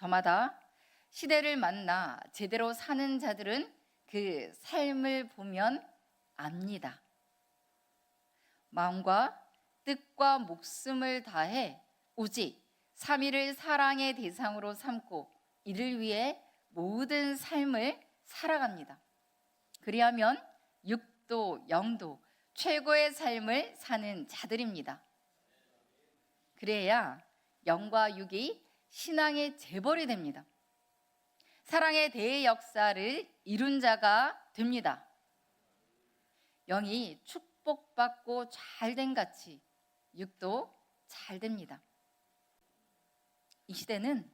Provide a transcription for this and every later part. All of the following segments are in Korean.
저마다 시대를 만나 제대로 사는 자들은 그 삶을 보면 압니다. 마음과 뜻과 목숨을 다해 오직 삼위를 사랑의 대상으로 삼고 이를 위해 모든 삶을 살아갑니다. 그리하면 육도 영도 최고의 삶을 사는 자들입니다. 그래야 영과 육이 신앙의 재벌이 됩니다. 사랑의 대의 역사를 이룬 자가 됩니다. 영이 축복받고 잘 된 같이 육도 잘 됩니다. 이 시대는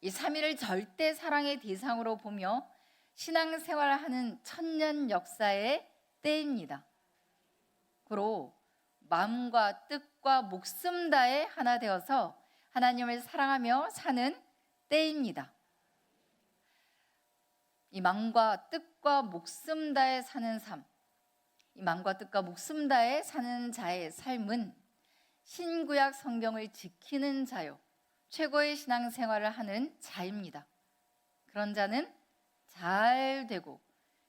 이 3일을 절대 사랑의 대상으로 보며 신앙생활하는 천년 역사의 때입니다. 고로 마음과 뜻과 목숨 다해 하나 되어서 하나님을 사랑하며 사는 때입니다. 이 마음과 뜻과 목숨 다해 사는 삶, 이 마음과 뜻과 목숨 다해 사는 자의 삶은 신구약 성경을 지키는 자요, 최고의 신앙생활을 하는 자입니다. 그런 자는 잘 되고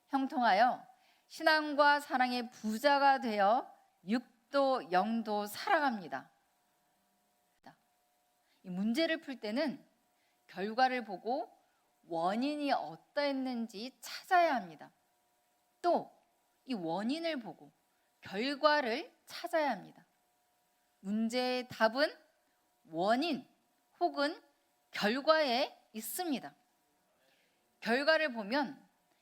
형통하여 신앙과 사랑의 부자가 되어 육도 영도 살아갑니다. 이 문제를 풀 때는 결과를 보고 원인이 어떠했는지 찾아야 합니다. 또 이 원인을 보고 결과를 찾아야 합니다. 문제의 답은 원인 혹은 결과에 있습니다. 결과를 보면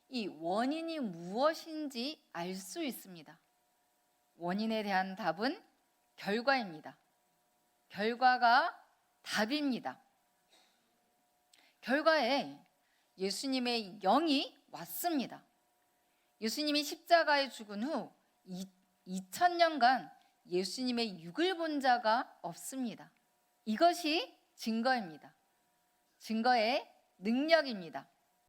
이 원인이 무엇인지 알 수 있습니다. 원인에 대한 답은 결과입니다. 결과가 답입니다. 결과에 예수님의 영이 왔습니다. 예수님이 십자가에 죽은 후 2000년간 예수님의 육을 본 자가 없습니다. 이것이 증거입니다. 증거의 능력입니다.